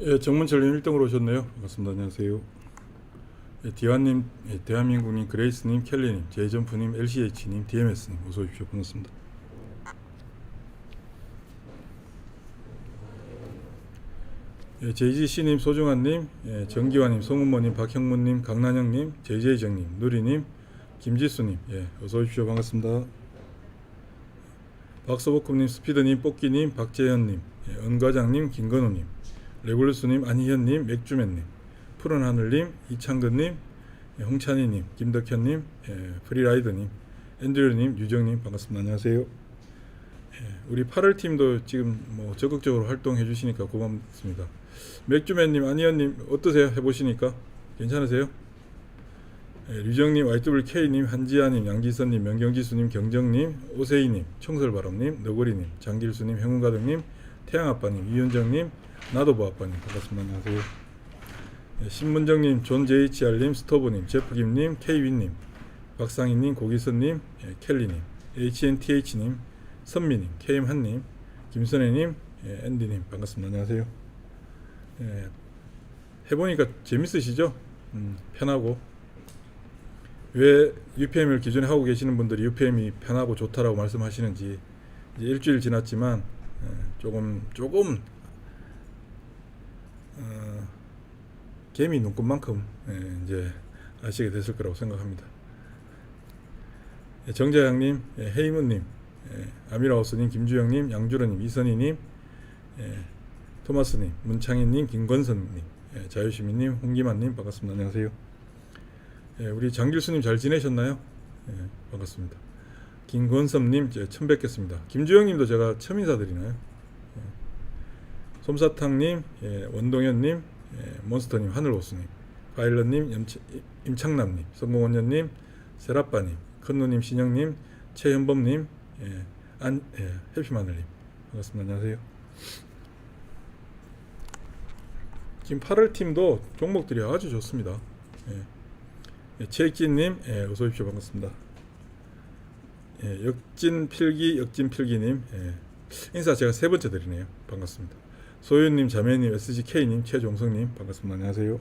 예, 정문철님 1등으로 오셨네요. 반갑습니다. 안녕하세요. 예, 디완님, 예, 대한민국님, 그레이스님, 켈리님, 제이점프님, LCH님, DMS님 어서 오십시오. 반갑습니다. 예, JGC님, 소중한님, 예, 정기환님, 송은모님, 박형문님, 강난영님, JJ정님, 누리님, 김지수님, 예, 어서 오십시오. 반갑습니다. 박서복금님, 스피드님, 뽑기님, 박재현님, 예, 은과장님, 김건우님, 레굴루스님, 안희현님, 맥주맨님, 푸른 하늘님, 이창근님, 예, 홍찬희님, 김덕현님, 예, 프리라이더님, 앤드류님, 유정님 반갑습니다. 안녕하세요. 예, 우리 8월 팀도 지금 뭐 적극적으로 활동해 주시니까 고맙습니다. 맥주맨님, 안희현님 어떠세요? 해보시니까 괜찮으세요? 예, 류정님, YWK님, 한지아님, 양지선님, 명경지수님, 경정님, 오세희님, 청설바람님, 너구리님, 장길수님, 행운가득님, 태양아빠님, 이윤정님, 나도보 아빠님 반갑습니다. 안녕하세요. 예, 신문정님, 존JHR님, 스토브님, 제프김님, K윈님, 박상희님, 고기선님, 예, 켈리님, HNTH님, 선미님, KM한님, 김선혜님, 예, 앤디님 반갑습니다. 안녕하세요. 예, 해보니까 재밌으시죠? 음, 편하고 왜 UPM을 기존에 하고 계시는 분들이 UPM이 편하고 좋다라고 말씀하시는지 일주일 지났지만 예, 조금 조금 어, 개미 눈곱만큼 예, 이제 아시게 됐을 거라고 생각합니다. 예, 정자양님, 예, 헤이문님, 예, 아미라우스님, 김주영님, 양주러님, 이선희님, 예, 토마스님, 문창희님, 김건선님, 예, 자유시민님, 홍기만님 반갑습니다. 안녕하세요. 예, 우리 장길수님 잘 지내셨나요? 예, 반갑습니다. 김건섭님 제 처음 뵙겠습니다. 김주영님도 제가 처음 인사드리나요? 예. 솜사탕님, 예, 원동현님, 예, 몬스터님, 하늘호수님, 염치- 임창남님, 성공원년님, 세라빠님, 큰누님, 신영님, 최현범님, 예, 안, 예, 해피마늘님 반갑습니다. 안녕하세요. 지금 8월 팀도 종목들이 아주 좋습니다. 예. 예, 최익진님, 예, 어서 오십시오. 반갑습니다. 예, 역진 필기, 역진 필기님, 예, 인사 제가 세 번째 드리네요. 반갑습니다. 소윤님, 자매님, SGK님, 최종성님, 반갑습니다. 안녕하세요.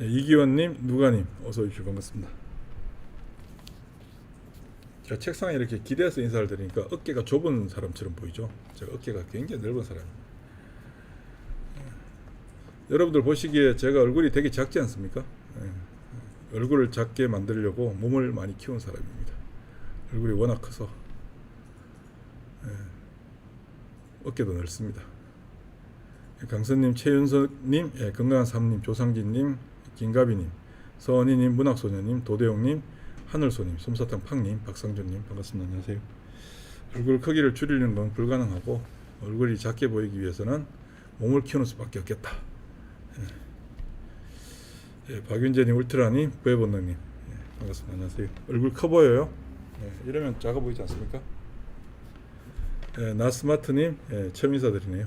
예, 이기원님, 누가님, 어서 오십시오. 반갑습니다. 제가 책상에 이렇게 기대서 인사를 드리니까 어깨가 좁은 사람처럼 보이죠? 제가 어깨가 굉장히 넓은 사람입니다. 여러분들 보시기에 제가 얼굴이 되게 작지 않습니까? 예. 얼굴을 작게 만들려고 몸을 많이 키운 사람입니다. 얼굴이 워낙 커서 예. 어깨도 넓습니다. 예, 강선님, 최윤서님, 예, 건강한 삼님, 조상진님, 김가비님, 서원희님, 문학소녀님, 도대용님, 하늘소님, 솜사탕 팡님, 박상준님 반갑습니다. 안녕하세요. 얼굴 크기를 줄이는 건 불가능하고 얼굴이 작게 보이기 위해서는 몸을 키우는 수밖에 없겠다. 예, 박윤재님, 울트라님, 부해본능님 예, 반갑습니다. 안녕하세요. 얼굴 커 보여요? 예, 이러면 작아 보이지 않습니까? 예, 나스마트님, 예, 처음 인사드리네요.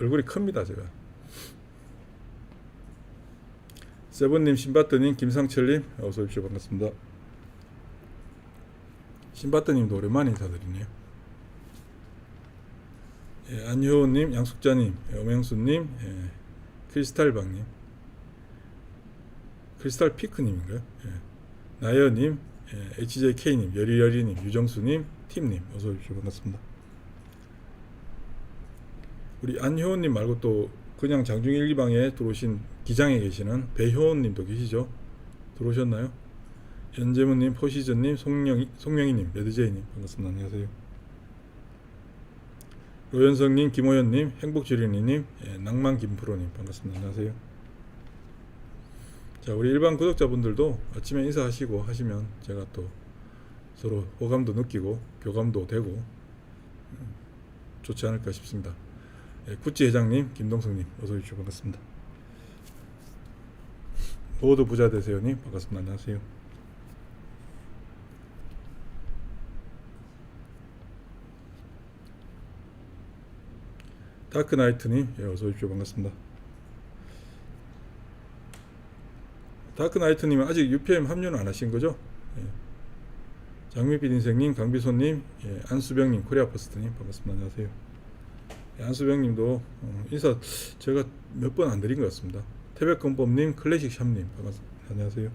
얼굴이 큽니다, 제가. 세븐님, 신바트님, 김상철님, 어서 오십시오. 반갑습니다. 신바트님도 오랜만에 인사드리네요. 예, 안효원님, 양숙자님, 예, 오명수님, 예, 크리스탈방님, 크리스탈 피크님인가요? 예, 나연님, 예, HJK님, 여리여리님, 유정수님, 팀님, 어서 오십시오. 반갑습니다. 우리 안효원님 말고 또 그냥 장중 일기방에 들어오신 기장에 계시는 배효원님도 계시죠? 들어오셨나요? 연재문님, 포시전님, 송영희, 송영희님, 매드제이님 반갑습니다. 안녕하세요. 로현성님, 김호연님, 행복주린이님, 예, 낭만 김프로님 반갑습니다. 안녕하세요. 자, 우리 일반 구독자분들도 아침에 인사하시고 하시면 제가 또 서로 호감도 느끼고 교감도 되고 음, 좋지 않을까 싶습니다. 예, 구찌 회장님, 김동성님 어서 오십시오. 반갑습니다. 모두 부자 되세요님 반갑습니다. 안녕하세요. 다크나이트님 예, 어서 오십시오 반갑습니다. 다크나이트님은 아직 UPM 합류는 안 하신 거죠? 예. 장미빛 인생님, 강비소님, 예, 안수병님, 코리아퍼스트님 반갑습니다. 안녕하세요. 예, 안수병님도 어, 인사 제가 몇 번 안 드린 것 같습니다. 태백건법님, 클래식 샵님 반갑습니다. 안녕하세요.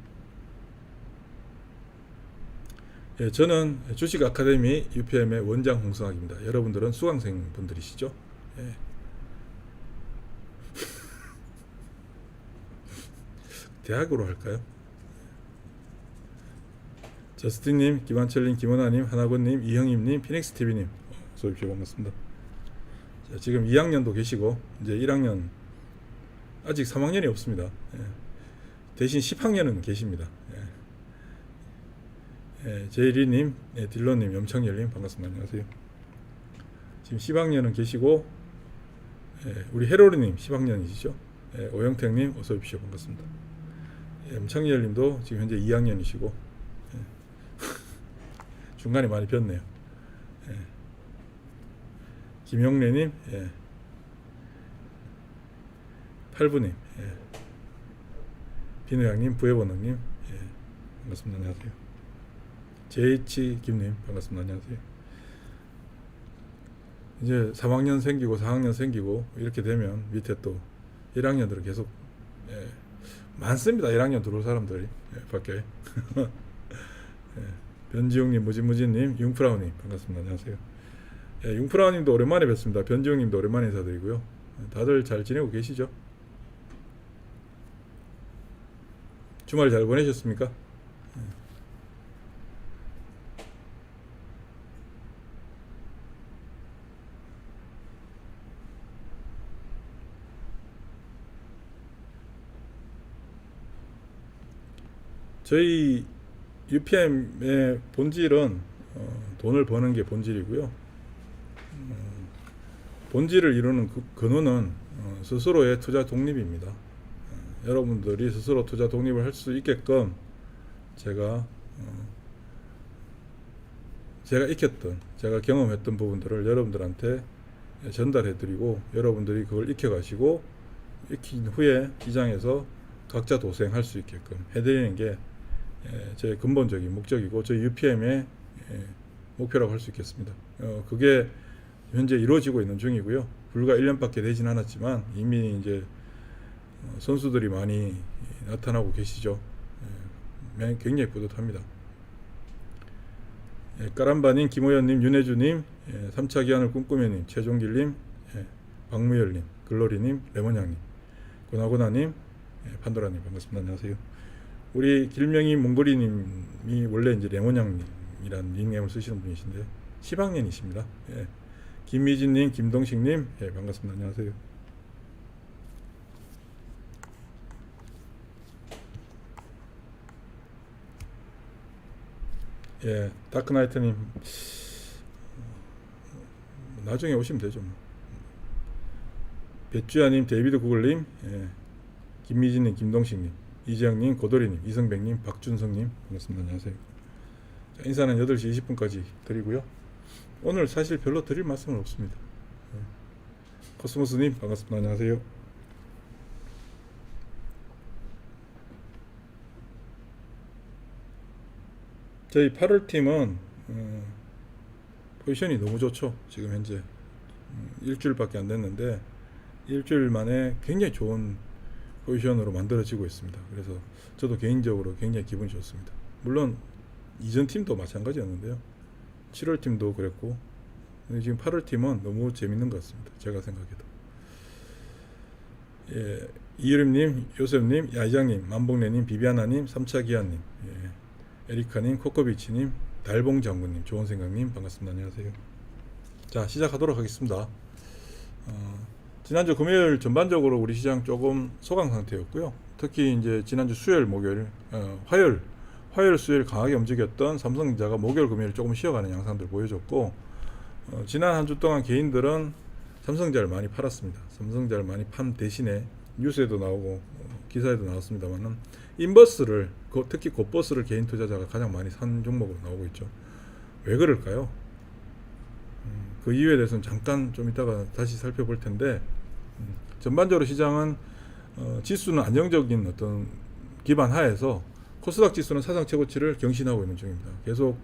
예, 저는 주식 아카데미 UPM의 원장 홍성학입니다. 여러분들은 수강생 분들이시죠? 예. 대학으로 할까요? 저스틴님, 김한철님, 김원아님, 하나건님, 이형임님, 피닉스TV님 어서 오십시오. 반갑습니다. 자, 지금 2학년도 계시고 이제 1학년 아직 3학년이 없습니다. 예. 대신 10학년은 계십니다. 예. 예, 제이리님, 예, 딜러님, 염창열님 반갑습니다. 안녕하세요. 지금 10학년은 계시고 예, 우리 헤로리님 10학년이시죠? 예, 오영택님 어서 오십시오. 반갑습니다. 예, 염창열 님도 지금 현재 2학년이시고 중간에 많이 변네요. 예. 김용래님, 예. 팔부님, 예. 비누양 님, 부해번호님, 예. 반갑습니다. 안녕하세요. JH 김 님, 반갑습니다. 안녕하세요. 이제 3학년 생기고 4학년 생기고 이렇게 되면 밑에 또 1학년들은 계속 예. 많습니다. 1학년 들어올 사람들이 예, 밖에. 예. 변지용님, 무진무진님, 융프라우님 반갑습니다. 안녕하세요. 예, 융프라우님도 오랜만에 뵙습니다. 변지용님도 오랜만에 인사드리고요. 예, 다들 잘 지내고 계시죠? 주말 잘 보내셨습니까? 예. 저희 UPM의 본질은 어, 돈을 버는 게 본질이고요. 음, 본질을 이루는 그 근원은 어, 스스로의 투자 독립입니다. 어, 여러분들이 스스로 투자 독립을 할 수 있게끔 제가 어, 제가 익혔던, 제가 경험했던 부분들을 여러분들한테 전달해드리고 여러분들이 그걸 익혀가시고 익힌 후에 시장에서 각자 도생할 수 있게끔 해드리는 게 예, 제 근본적인 목적이고 저희 UPM의 예, 목표라고 할 수 있겠습니다. 어, 그게 현재 이루어지고 있는 중이고요. 불과 1년밖에 되진 않았지만 이미 이제 어, 선수들이 많이 나타나고 계시죠. 예, 매- 굉장히 뿌듯합니다. 예, 까람바님, 김호연님, 윤혜주님, 예, 3차 기한을 꿈꾸며님, 최종길님, 예, 박무열님, 글로리님, 레몬양님, 고나고나님, 예, 판도라님 반갑습니다. 안녕하세요. 우리 길명이 몽골이님이 원래 이제 레몬양님이라는 닉네임을 쓰시는 분이신데 10학년이십니다. 예. 김미진님, 김동식님, 예, 반갑습니다. 안녕하세요. 예, 다크나이트님 나중에 오시면 되죠. 뭐. 배주야님, 데이비드 구글님, 예, 김미진님, 김동식님, 이재영님, 고도리님, 이성백님, 박준성님 반갑습니다. 안녕하세요. 자, 인사는 8시 20분까지 드리고요. 오늘 사실 별로 드릴 말씀은 없습니다. 예. 코스모스님 반갑습니다. 안녕하세요. 저희 8월 팀은 어, 포지션이 너무 좋죠. 지금 현재 음, 일주일밖에 안 됐는데 일주일 만에 굉장히 좋은 포지션으로 만들어지고 있습니다. 그래서 저도 개인적으로 굉장히 기분이 좋습니다. 물론 이전 팀도 마찬가지였는데요. 7월 팀도 그랬고 지금 8월 팀은 너무 재밌는 것 같습니다. 제가 생각해도. 예, 이유림님, 요셉님, 야이장님, 만복래님, 비비아나님, 3차 기아님, 예, 에리카님, 코코비치님, 달봉 장군님, 좋은 생각님 반갑습니다. 안녕하세요. 자 시작하도록 하겠습니다. 어, 지난주 금요일 전반적으로 우리 시장 조금 소강 상태였고요. 특히 이제 지난주 수요일, 목요일, 어, 화요일, 화요일, 수요일 강하게 움직였던 삼성전자가 목요일, 금요일 조금 쉬어가는 양상들 보여줬고 어, 지난 한 주 동안 개인들은 삼성전자를 많이 팔았습니다. 삼성전자를 많이 판 대신에 뉴스에도 나오고 어, 기사에도 나왔습니다만은 인버스를 그- 특히 곧버스를 개인 투자자가 가장 많이 산 종목으로 나오고 있죠. 왜 그럴까요? 음, 그 이유에 대해서는 잠깐 좀 이따가 다시 살펴볼 텐데 음, 전반적으로 시장은 어, 지수는 안정적인 어떤 기반 하에서 코스닥 지수는 사상 최고치를 경신하고 있는 중입니다. 계속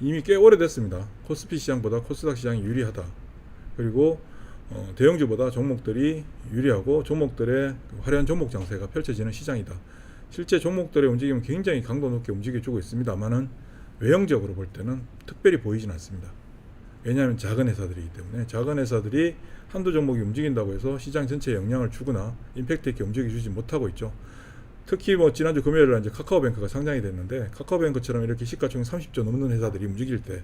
이미 꽤 오래됐습니다. 코스피 시장보다 코스닥 시장이 유리하다. 그리고 어, 대형주보다 종목들이 유리하고 종목들의 그 화려한 종목 장세가 펼쳐지는 시장이다. 실제 종목들의 움직임은 굉장히 강도 높게 움직여주고 있습니다만은 외형적으로 볼 때는 특별히 보이진 않습니다. 왜냐하면 작은 회사들이기 때문에 작은 회사들이 한두 종목이 움직인다고 해서 시장 전체에 영향을 주거나 임팩트 있게 움직여주지 못하고 있죠. 특히 뭐 지난주 금요일에 이제 카카오뱅크가 상장이 됐는데 카카오뱅크처럼 이렇게 시가총액 30조 넘는 회사들이 움직일 때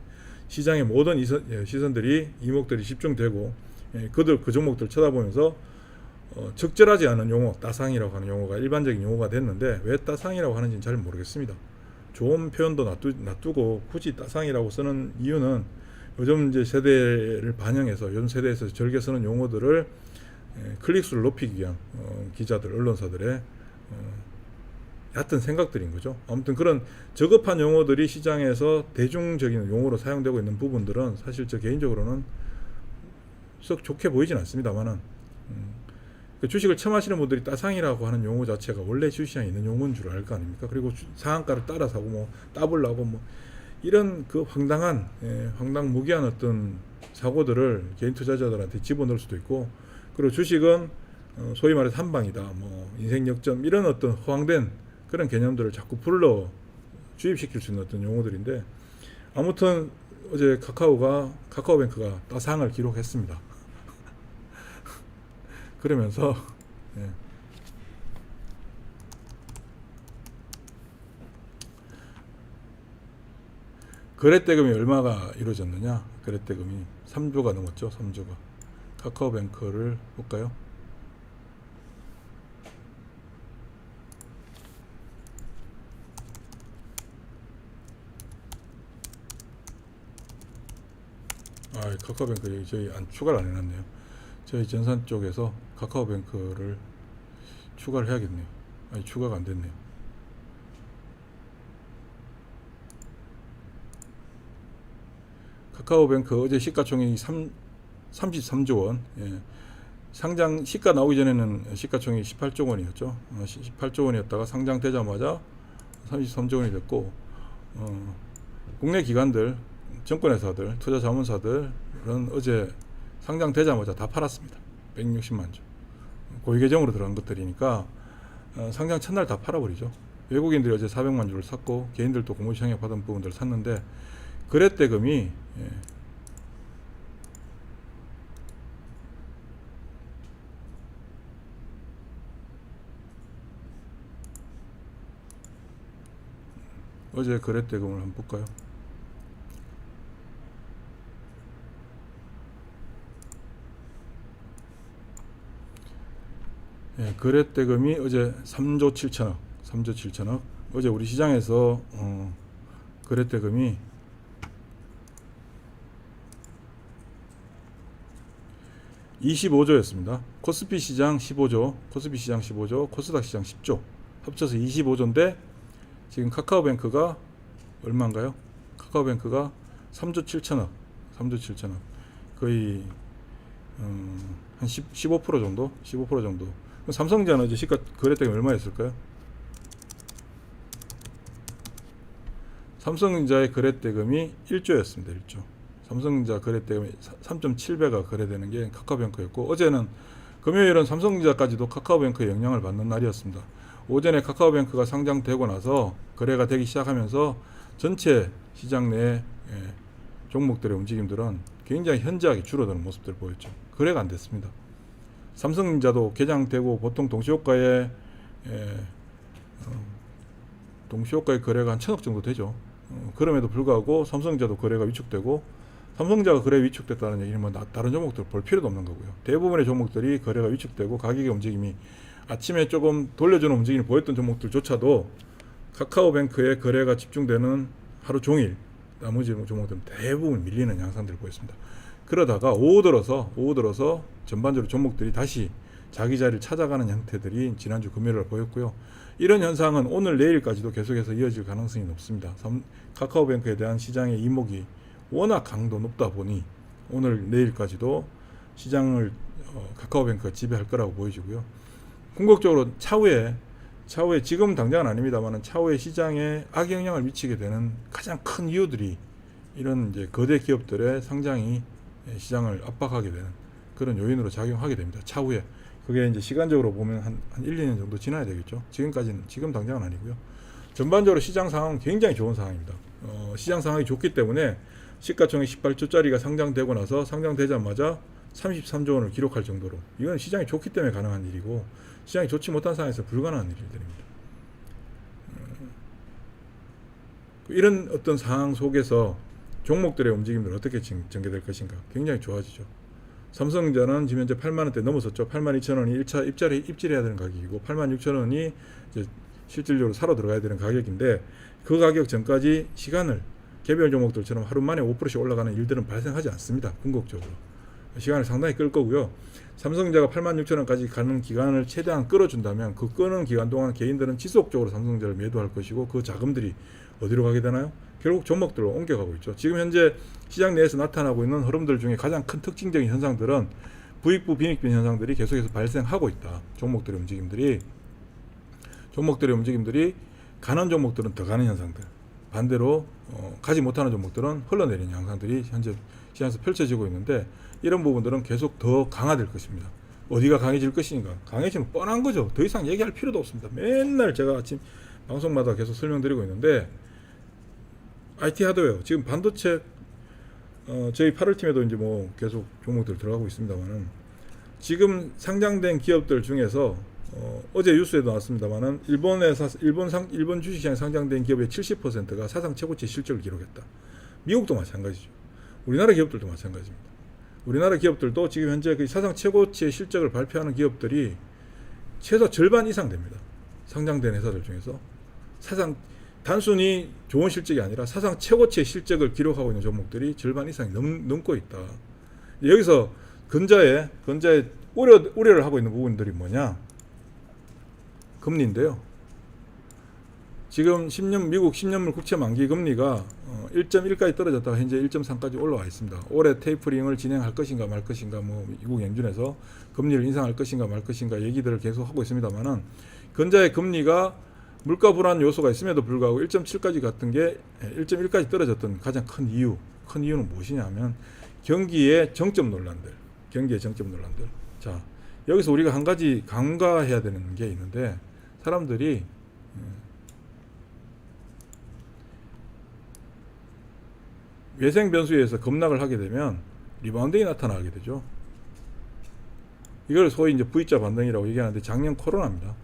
시장의 모든 예, 시선들이 이목들이 집중되고 예, 그들 그 종목들 쳐다보면서 어, 적절하지 않은 용어 따상이라고 하는 용어가 일반적인 용어가 됐는데 왜 따상이라고 하는지는 잘 모르겠습니다. 좋은 표현도 놔두, 놔두고 굳이 따상이라고 쓰는 이유는 요즘 이제 세대를 반영해서 요즘 세대에서 즐겨 쓰는 용어들을 예, 클릭수를 높이기 위한 어, 기자들, 언론사들의 어, 얕은 생각들인 거죠. 아무튼 그런 저급한 용어들이 시장에서 대중적인 용어로 사용되고 있는 부분들은 사실 저 개인적으로는 썩 좋게 보이진 않습니다만은 음, 그 주식을 처음 하시는 분들이 따상이라고 하는 용어 자체가 원래 주시장에 있는 용어인 줄 알 거 아닙니까? 그리고 주- 상한가를 따라 사고 뭐 따블라고 뭐 이런 그 황당한 예, 황당무계한 어떤 사고들을 개인 투자자들한테 집어넣을 수도 있고 그리고 주식은 어, 소위 말해서 한방이다 뭐 인생 역전 이런 어떤 허황된 그런 개념들을 자꾸 불러 주입시킬 수 있는 어떤 용어들인데 아무튼 어제 카카오가 카카오뱅크가 따상을 기록했습니다. 그러면서 예. 거래대금이 얼마가 이루어졌느냐? 거래대금이 3조가 넘었죠. 3조가. 카카오뱅크를 볼까요? 아, 카카오뱅크 저희 안 추가를 안 해놨네요. 저희 전산 쪽에서 카카오뱅크를 추가를 해야겠네요. 아니 추가가 안 됐네요. 카카오뱅크 어제 시가총액이 3, 33조 원. 예. 상장 시가 나오기 전에는 시가총액이 18조 원이었죠. 어, 18조 원이었다가 상장되자마자 33조 원이 됐고 어, 국내 기관들, 정권회사들, 투자 자문사들은 어제 상장되자마자 다 팔았습니다. 160만 주. 고위 계정으로 들어간 것들이니까 어, 상장 첫날 다 팔아버리죠. 외국인들이 어제 400만 주를 샀고 개인들도 공모시장에 받은 부분들을 샀는데 거래대금이 예, 어제 거래대금을 한번 볼까요? 예, 거래대금이 어제 3조 7천억, 3조 7천억. 어제 우리 시장에서 어, 거래대금이 (25조였습니다) 코스피 시장 (15조) 코스피 시장 (15조) 코스닥 시장 (10조) 합쳐서 (25조인데) 지금 카카오뱅크가 얼마인가요? 카카오뱅크가 3조 7천억, 3조 7천억, 거의 음, 한 10, 15% 정도, 15% 정도. 삼성전자는 시가 거래대금 얼마였을까요? 삼성전자의 거래대금이 1조였습니다. 1조. 삼성전자 거래대금이 3.7배가 거래되는 게 카카오뱅크였고 어제는 금요일은 삼성전자까지도 카카오뱅크의 영향을 받는 날이었습니다. 오전에 카카오뱅크가 상장되고 나서 거래가 되기 시작하면서 전체 시장 내 예, 종목들의 움직임들은 굉장히 현저하게 줄어드는 모습들을 보였죠. 거래가 안 됐습니다. 삼성전자도 개장되고 보통 동시효과에 예, 어, 동시효과의 거래가 한 천억 정도 되죠. 어, 그럼에도 불구하고 삼성전자도 거래가 위축되고 삼성전자가 거래 위축됐다는 얘기는 뭐 나- 다른 종목들 볼 필요도 없는 거고요. 대부분의 종목들이 거래가 위축되고 가격의 움직임이 아침에 조금 돌려주는 움직임을 보였던 종목들조차도 카카오뱅크의 거래가 집중되는 하루 종일 나머지 종목들은 대부분 밀리는 양상들을 보였습니다. 그러다가 오후 들어서 오후 들어서 전반적으로 종목들이 다시 자기 자리를 찾아가는 형태들이 지난주 금요일에 보였고요. 이런 현상은 오늘 내일까지도 계속해서 이어질 가능성이 높습니다. 삼- 카카오뱅크에 대한 시장의 이목이 워낙 강도 높다 보니 오늘 내일까지도 시장을 어, 카카오뱅크가 지배할 거라고 보여지고요. 궁극적으로 차후에 차후에 지금 당장은 아닙니다만은 차후에 시장에 악영향을 미치게 되는 가장 큰 이유들이 이런 이제 거대 기업들의 상장이 예, 시장을 압박하게 되는 그런 요인으로 작용하게 됩니다. 차후에 그게 이제 시간적으로 보면 한, 한 1, 2년 정도 지나야 되겠죠. 지금까지는 지금 당장은 아니고요. 전반적으로 시장 상황은 굉장히 좋은 상황입니다. 어, 시장 상황이 좋기 때문에 시가총액 18조짜리가 상장되고 나서 상장되자마자 33조 원을 기록할 정도로 이건 시장이 좋기 때문에 가능한 일이고 시장이 좋지 못한 상황에서 불가능한 일들입니다. 음, 이런 어떤 상황 속에서 종목들의 움직임들 어떻게 전- 전개될 것인가 굉장히 좋아지죠. 삼성전자는 지금 현재 8만 원대 넘어섰죠. 8만 2천 원이 1차 입찰이 입질해야 되는 가격이고 8만 6천 원이 실질적으로 사러 들어가야 되는 가격인데 그 가격 전까지 시간을 개별 종목들처럼 하루 만에 5%씩 올라가는 일들은 발생하지 않습니다. 궁극적으로 시간을 상당히 끌 거고요. 삼성전자가 8만 6천 원까지 가는 기간을 최대한 끌어준다면 그 끄는 기간 동안 개인들은 지속적으로 삼성전자를 매도할 것이고 그 자금들이 어디로 가게 되나요? 결국 종목들로 옮겨가고 있죠. 지금 현재 시장 내에서 나타나고 있는 흐름들 중에 가장 큰 특징적인 현상들은 부익부 빈익빈 현상들이 계속해서 발생하고 있다. 종목들의 움직임들이 종목들의 움직임들이 가는 종목들은 더 가는 현상들 반대로 어, 가지 못하는 종목들은 흘러내리는 현상들이 현재 시장에서 펼쳐지고 있는데 이런 부분들은 계속 더 강화될 것입니다. 어디가 강해질 것인가? 강해지면 뻔한 거죠. 더 이상 얘기할 필요도 없습니다. 맨날 제가 아침 방송마다 계속 설명드리고 있는데 IT 하드웨어 지금 반도체 어, 저희 8월 팀에도 이제 뭐 계속 종목들 들어가고 있습니다만은 지금 상장된 기업들 중에서 어, 어제 뉴스에도 나왔습니다만은 일본에 사, 일본 상 일본 주식시장에 상장된 기업의 70%가 사상 최고치 실적을 기록했다. 미국도 마찬가지죠. 우리나라 기업들도 마찬가지입니다. 우리나라 기업들도 지금 현재 그 사상 최고치의 실적을 발표하는 기업들이 최소 절반 이상 됩니다. 상장된 회사들 중에서 사상 단순히 좋은 실적이 아니라 사상 최고치의 실적을 기록하고 있는 종목들이 절반 이상이 넘, 넘고 있다. 여기서 근자에 근자에 우려 우려를 하고 있는 부분들이 뭐냐? 금리인데요. 지금 10년 미국 10년물 국채 만기 금리가 어, 1.1까지 떨어졌다가 현재 1.3까지 올라와 있습니다. 올해 테이퍼링을 진행할 것인가 말 것인가 뭐 미국 연준에서 금리를 인상할 것인가 말 것인가 얘기들을 계속 하고 있습니다만은 근자의 금리가 물가 불안 요소가 있음에도 불구하고 1.7까지 갔던 게 1.1까지 떨어졌던 가장 큰 이유, 큰 이유는 무엇이냐면 경기의 정점 논란들, 경기의 정점 논란들. 자, 여기서 우리가 한 가지 간과해야 되는 게 있는데 사람들이 음, 외생 변수에 의해서 급락을 하게 되면 리바운딩이 나타나게 되죠. 이걸 소위 이제 V자 반등이라고 얘기하는데 작년 코로나입니다.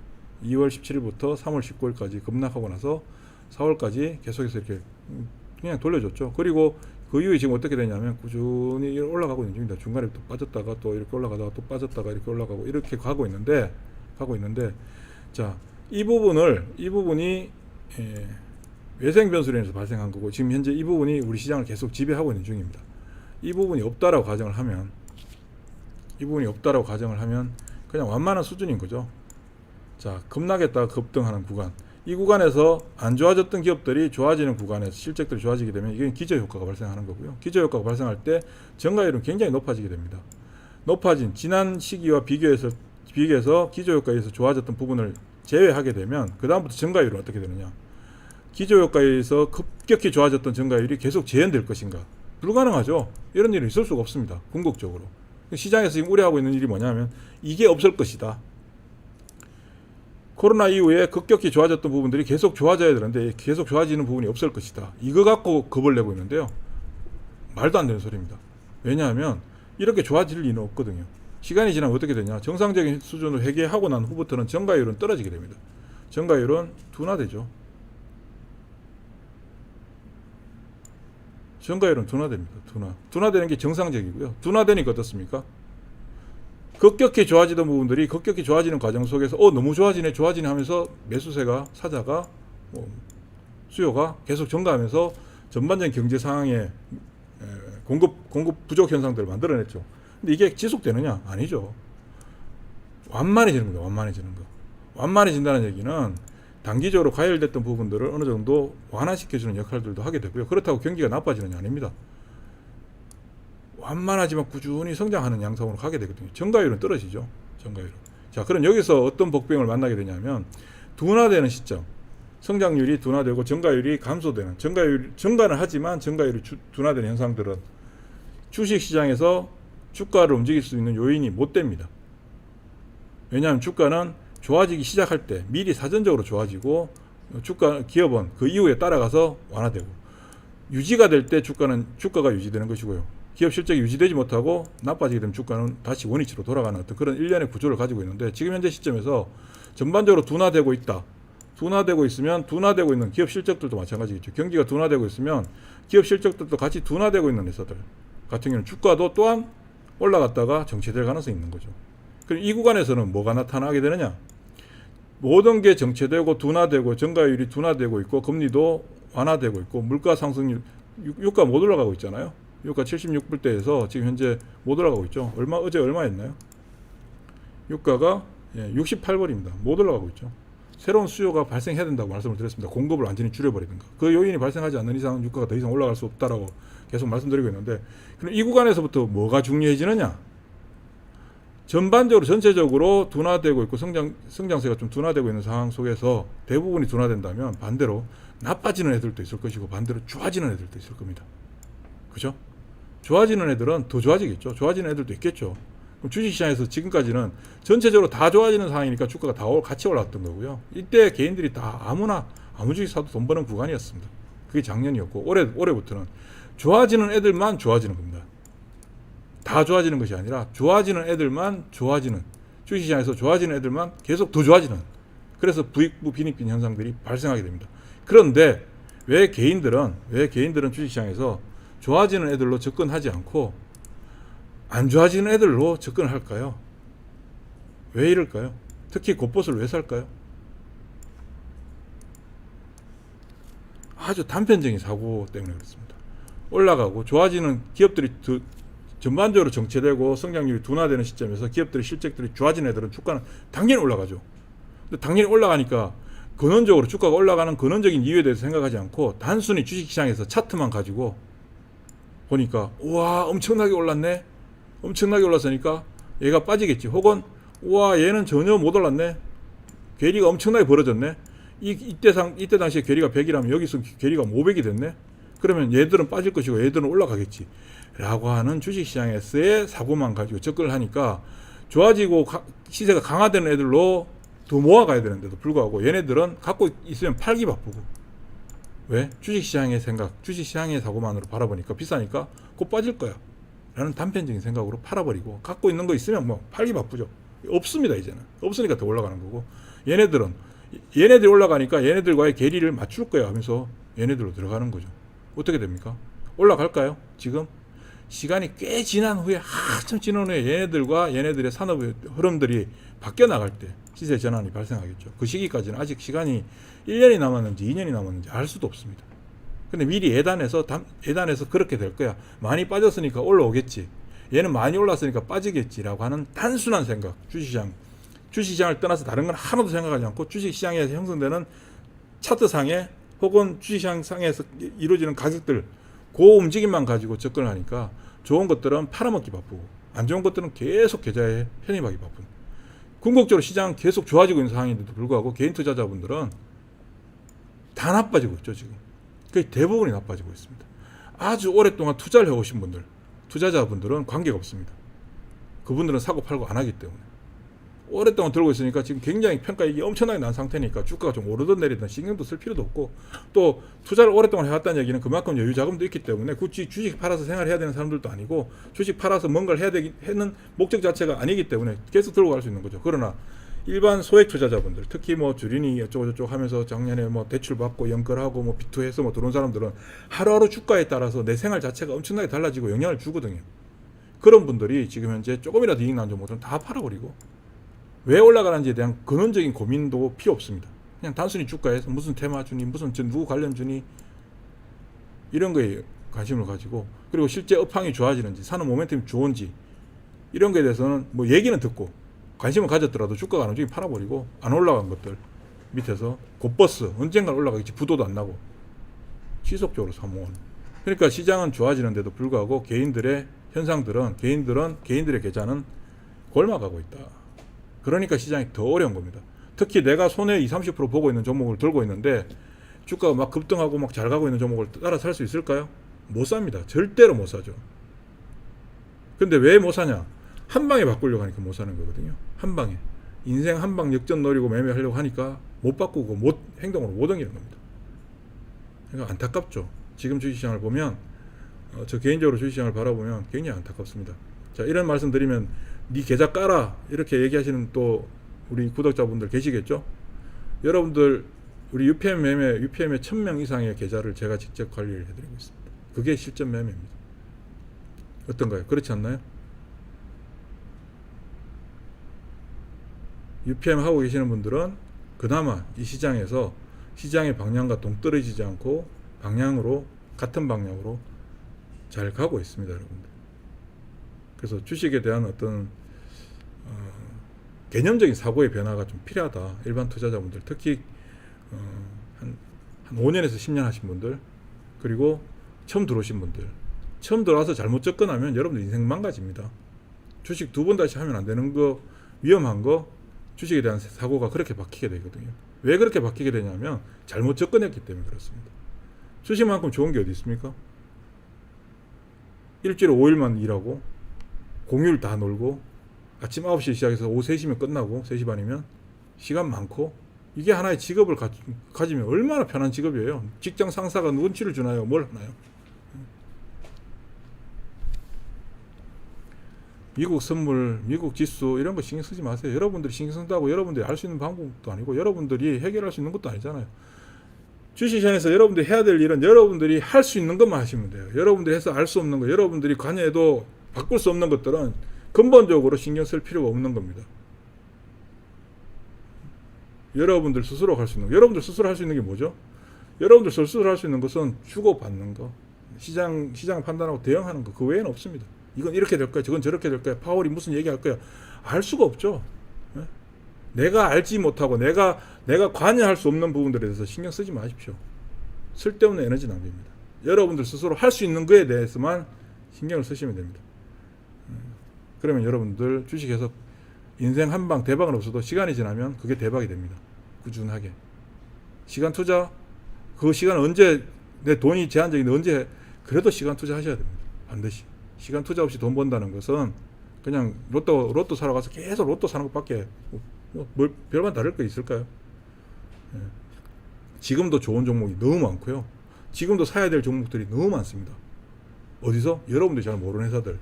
2월 17일부터 3월 19일까지 급락하고 나서 4월까지 계속해서 이렇게 음, 그냥 돌려줬죠. 그리고 그 이후에 지금 어떻게 되냐면 꾸준히 올라가고 있는 중입니다. 중간에 또 빠졌다가 또 이렇게 올라가다가 또 빠졌다가 이렇게 올라가고 이렇게 가고 있는데 가고 있는데 자 이 부분을 이 부분이 예, 외생 변수로 인해서 발생한 거고 지금 현재 이 부분이 우리 시장을 계속 지배하고 있는 중입니다. 이 부분이 없다라고 가정을 하면 이 부분이 없다라고 가정을 하면 그냥 완만한 수준인 거죠. 자, 급락했다가 급등하는 구간. 이 구간에서 안 좋아졌던 기업들이 좋아지는 구간에서 실적들이 좋아지게 되면 이게 기저 효과가 발생하는 거고요. 기저 효과가 발생할 때 정가율은 굉장히 높아지게 됩니다. 높아진 지난 시기와 비교해서 비교해서 기저 효과에 의해서 좋아졌던 부분을 제외하게 되면 그 다음부터 정가율은 어떻게 되느냐? 기저 효과에 의해서 급격히 좋아졌던 정가율이 계속 재현될 것인가? 불가능하죠. 이런 일은 있을 수가 없습니다. 궁극적으로. 시장에서 지금 우려하고 있는 일이 뭐냐면 이게 없을 것이다. 코로나 이후에 급격히 좋아졌던 부분들이 계속 좋아져야 되는데 계속 좋아지는 부분이 없을 것이다. 이거 갖고 겁을 내고 있는데요. 말도 안 되는 소리입니다. 왜냐하면 이렇게 좋아질 리는 없거든요. 시간이 지나면 어떻게 되냐? 정상적인 수준을 회귀하고 난 후부터는 정가율은 떨어지게 됩니다. 정가율은 둔화되죠. 정가율은 둔화됩니다. 둔화. 둔화되는 게 정상적이고요. 둔화되니까 어떻습니까? 급격히 좋아지던 부분들이 급격히 좋아지는 과정 속에서 어 너무 좋아지네 좋아지네 하면서 매수세가 사자가 뭐 수요가 계속 증가하면서 전반적인 경제 상황에 에, 공급 공급 부족 현상들을 만들어냈죠. 근데 이게 지속되느냐? 아니죠. 완만해지는 겁니다. 완만해지는 거. 완만해진다는 얘기는 단기적으로 가열됐던 부분들을 어느 정도 완화시켜주는 역할들도 하게 되고요. 그렇다고 경기가 나빠지는 게 아닙니다. 완만하지만 꾸준히 성장하는 양상으로 가게 되거든요. 정가율은 떨어지죠. 정가율은. 자, 그럼 여기서 어떤 복병을 만나게 되냐면 둔화되는 시점. 성장률이 둔화되고 증가율이 감소되는 증가율 증가는 하지만 증가율이 주- 둔화되는 현상들은 주식 시장에서 주가를 움직일 수 있는 요인이 못 됩니다. 왜냐하면 주가는 좋아지기 시작할 때 미리 사전적으로 좋아지고 주가 기업은 그 이후에 따라가서 완화되고 유지가 될 때 주가는 주가가 유지되는 것이고요. 기업 실적이 유지되지 못하고 나빠지게 되면 주가는 다시 원위치로 돌아가는 어떤 그런 일련의 구조를 가지고 있는데 지금 현재 시점에서 전반적으로 둔화되고 있다. 둔화되고 있으면 둔화되고 있는 기업 실적들도 마찬가지겠죠. 경기가 둔화되고 있으면 기업 실적들도 같이 둔화되고 있는 회사들 같은 경우는 주가도 또한 올라갔다가 정체될 가능성이 있는 거죠. 그럼 이 구간에서는 뭐가 나타나게 되느냐? 모든 게 정체되고 둔화되고 증가율이 둔화되고 있고 금리도 완화되고 있고 물가 상승률 유- 유가 못 올라가고 있잖아요. 유가 76불대에서 지금 현재 못 올라가고 있죠. 얼마 어제 얼마였나요? 유가가 예, 68불입니다. 못 올라가고 있죠. 새로운 수요가 발생해야 된다고 말씀을 드렸습니다. 공급을 완전히 줄여버리든가. 그 요인이 발생하지 않는 이상 유가가 더 이상 올라갈 수 없다라고 계속 말씀드리고 있는데 그럼 이 구간에서부터 뭐가 중요해지느냐? 전반적으로 전체적으로 둔화되고 있고 성장 성장세가 좀 둔화되고 있는 상황 속에서 대부분이 둔화된다면 반대로 나빠지는 애들도 있을 것이고 반대로 좋아지는 애들도 있을 겁니다. 그죠? 좋아지는 애들은 더 좋아지겠죠. 좋아지는 애들도 있겠죠. 그럼 주식시장에서 지금까지는 전체적으로 다 좋아지는 상황이니까 주가가 다 올- 같이 올랐던 거고요. 이때 개인들이 다 아무나 아무 주식 사도 돈 버는 구간이었습니다. 그게 작년이었고 올해 올해부터는 좋아지는 애들만 좋아지는 겁니다. 다 좋아지는 것이 아니라 좋아지는 애들만 좋아지는 주식시장에서 좋아지는 애들만 계속 더 좋아지는 그래서 부익부 빈익빈 현상들이 발생하게 됩니다. 그런데 왜 개인들은 왜 개인들은 주식시장에서 좋아지는 애들로 접근하지 않고 안 좋아지는 애들로 접근할까요? 왜 이럴까요? 특히 곳봇을 왜 살까요? 아주 단편적인 사고 때문에 그렇습니다. 올라가고 좋아지는 기업들이 더 전반적으로 정체되고 성장률이 둔화되는 시점에서 기업들의 실적들이 좋아지는 애들은 주가는 당연히 올라가죠. 근데 당연히 올라가니까 근원적으로 주가가 올라가는 근원적인 이유에 대해서 생각하지 않고 단순히 주식시장에서 차트만 가지고 보니까 우와 엄청나게 올랐네. 엄청나게 올랐으니까 얘가 빠지겠지. 혹은 우와 얘는 전혀 못 올랐네. 괴리가 엄청나게 벌어졌네. 이, 이때 상 이때 당시에 괴리가 100이라면 여기서 괴리가 500이 됐네 그러면 얘들은 빠질 것이고 얘들은 올라가겠지 라고 하는 주식시장에서의 사고만 가지고 접근을 하니까 좋아지고 가- 시세가 강화되는 애들로 더 모아가야 되는데도 불구하고 얘네들은 갖고 있으면 팔기 바쁘고 왜? 주식시장의 생각, 주식시장의 사고만으로 바라보니까 비싸니까 곧 빠질 거야. 라는 단편적인 생각으로 팔아버리고 갖고 있는 거 있으면 뭐 팔기 바쁘죠. 없습니다 이제는. 없으니까 더 올라가는 거고 얘네들은 얘네들이 올라가니까 얘네들과의 괴리를 맞출 거야 하면서 얘네들로 들어가는 거죠. 어떻게 됩니까? 올라갈까요? 지금 시간이 꽤 지난 후에 한참 지난 후에 얘네들과 얘네들의 산업의 흐름들이 바뀌어 나갈 때 시세 전환이 발생하겠죠. 그 시기까지는 아직 시간이 1년이 남았는지 2년이 남았는지 알 수도 없습니다. 근데 미리 예단해서 담- 예단해서 그렇게 될 거야. 많이 빠졌으니까 올라오겠지. 얘는 많이 올랐으니까 빠지겠지라고 하는 단순한 생각. 주식시장 주식시장을 떠나서 다른 건 하나도 생각하지 않고 주식시장에서 형성되는 차트상에 혹은 주식시장상에서 이루어지는 가격들 그 움직임만 가지고 접근을 하니까 좋은 것들은 팔아먹기 바쁘고 안 좋은 것들은 계속 계좌에 편입하기 바쁜. 궁극적으로 시장은 계속 좋아지고 있는 상황인데도 불구하고 개인 투자자분들은 다 나빠지고 있죠 지금. 거의 대부분이 나빠지고 있습니다. 아주 오랫동안 투자를 해오신 분들 투자자분들은 관계가 없습니다. 그분들은 사고 팔고 안 하기 때문에 오랫동안 들고 있으니까 지금 굉장히 평가이익이 엄청나게 난 상태니까 주가가 좀 오르든 내리든 신경도 쓸 필요도 없고 또 투자를 오랫동안 해왔다는 얘기는 그만큼 여유 자금도 있기 때문에 굳이 주식 팔아서 생활해야 되는 사람들도 아니고 주식 팔아서 뭔가를 해야 되기 하는 목적 자체가 아니기 때문에 계속 들고 갈 수 있는 거죠. 그러나 일반 소액 투자자분들 특히 뭐 주린이 어쩌고 저쩌고 하면서 작년에 뭐 대출 받고 연결하고 뭐 비투해서 뭐 들어온 사람들은 하루하루 주가에 따라서 내 생활 자체가 엄청나게 달라지고 영향을 주거든요. 그런 분들이 지금 현재 조금이라도 이익 난 종목들은 다 팔아버리고 왜 올라가는지에 대한 근원적인 고민도 필요 없습니다. 그냥 단순히 주가에서 무슨 테마 주니 무슨 저 누구 관련 주니 이런 거에 관심을 가지고 그리고 실제 업황이 좋아지는지 사는 모멘텀이 좋은지 이런 거에 대해서는 뭐 얘기는 듣고 관심을 가졌더라도 주가가 나중에 팔아버리고 안 올라간 것들 밑에서 곧버스 언젠가 올라가겠지 부도도 안 나고 지속적으로 사모은 그러니까 시장은 좋아지는데도 불구하고 개인들의 현상들은 개인들은 개인들의 계좌는 골마가고 있다. 그러니까 시장이 더 어려운 겁니다. 특히 내가 손에 20, 30% 보고 있는 종목을 들고 있는데 주가가 막 급등하고 막 잘 가고 있는 종목을 따라 살 수 있을까요? 못 삽니다. 절대로 못 사죠. 근데 왜 못 사냐? 한 방에 바꾸려고 하니까 못 사는 거거든요. 한 방에. 인생 한 방 역전 노리고 매매하려고 하니까 못 바꾸고 못 행동으로 못 옮기는 겁니다. 그러니까 안타깝죠. 지금 주식시장을 보면 어, 저 개인적으로 주식시장을 바라보면 굉장히 안타깝습니다. 자 이런 말씀 드리면 네 계좌 깔아 이렇게 얘기하시는 또 우리 구독자분들 계시겠죠? 여러분들 우리 UPM 매매 UPM의 1000명 이상의 계좌를 제가 직접 관리를 해드리고 있습니다. 그게 실전 매매입니다. 어떤가요? 그렇지 않나요? UPM 하고 계시는 분들은 그나마 이 시장에서 시장의 방향과 동떨어지지 않고 방향으로 같은 방향으로 잘 가고 있습니다, 여러분들. 그래서 주식에 대한 어떤 어, 개념적인 사고의 변화가 좀 필요하다. 일반 투자자분들 특히 어, 한, 한 5년에서 10년 하신 분들 그리고 처음 들어오신 분들 처음 들어와서 잘못 접근하면 여러분들 인생 망가집니다. 주식 두 번 다시 하면 안 되는 거 위험한 거 주식에 대한 사고가 그렇게 바뀌게 되거든요. 왜 그렇게 바뀌게 되냐면 잘못 접근했기 때문에 그렇습니다. 주식만큼 좋은 게 어디 있습니까? 일주일에 5일만 일하고 공휴일 다 놀고 아침 9시 시작해서 오후 3시면 끝나고 3시 반이면 시간 많고 이게 하나의 직업을 가, 가지면 얼마나 편한 직업이에요. 직장 상사가 눈치를 주나요? 뭘 하나요? 미국 선물, 미국 지수 이런 거 신경 쓰지 마세요. 여러분들이 신경 쓴다고 여러분들이 알 수 있는 방법도 아니고 여러분들이 해결할 수 있는 것도 아니잖아요. 주식시장에서 여러분들이 해야 될 일은 여러분들이 할 수 있는 것만 하시면 돼요. 여러분들이 해서 알 수 없는 거, 여러분들이 관여해도 바꿀 수 없는 것들은 근본적으로 신경 쓸 필요가 없는 겁니다. 여러분들 스스로 할 수 있는 거. 여러분들 스스로 할 수 있는 게 뭐죠? 여러분들 스스로 할 수 있는 것은 주고받는 거. 시장 시장 판단하고 대응하는 거. 그 외에는 없습니다. 이건 이렇게 될 거야. 저건 저렇게 될 거야. 파월이 무슨 얘기할 거야. 알 수가 없죠. 예? 내가 알지 못하고 내가 내가 관여할 수 없는 부분들에 대해서 신경 쓰지 마십시오. 쓸데없는 에너지 낭비입니다. 여러분들 스스로 할 수 있는 거에 대해서만 신경을 쓰시면 됩니다. 음, 그러면 여러분들 주식에서 인생 한 방 대박은 없어도 시간이 지나면 그게 대박이 됩니다. 꾸준하게. 시간 투자 그 시간 언제 내 돈이 제한적인데 언제 해? 그래도 시간 투자 하셔야 됩니다. 반드시. 시간 투자 없이 돈 번다는 것은 그냥 로또 로또 사러 가서 계속 로또 사는 것 밖에 뭐, 뭘 별반 다를 거 있을까요? 예. 지금도 좋은 종목이 너무 많고요. 지금도 사야 될 종목들이 너무 많습니다. 어디서? 여러분들이 잘 모르는 회사들.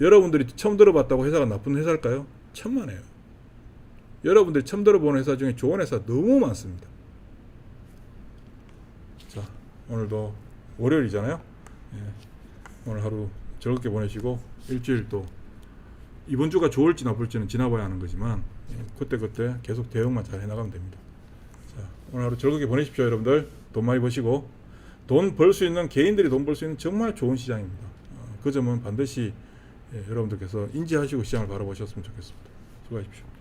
여러분들이 처음 들어봤다고 회사가 나쁜 회사일까요? 천만에요. 여러분들이 처음 들어보는 회사 중에 좋은 회사 너무 많습니다. 자, 오늘도 월요일이잖아요. 예. 오늘 하루 즐겁게 보내시고 일주일 또 이번 주가 좋을지 나쁠지는 지나봐야 하는 거지만 예, 그때 그때 계속 대응만 잘 해나가면 됩니다. 자, 오늘 하루 즐겁게 보내십시오, 여러분들. 돈 많이 버시고 돈 벌 수 있는 개인들이 돈 벌 수 있는 정말 좋은 시장입니다. 어, 그 점은 반드시 예, 여러분들께서 인지하시고 시장을 바라보셨으면 좋겠습니다. 수고하십시오.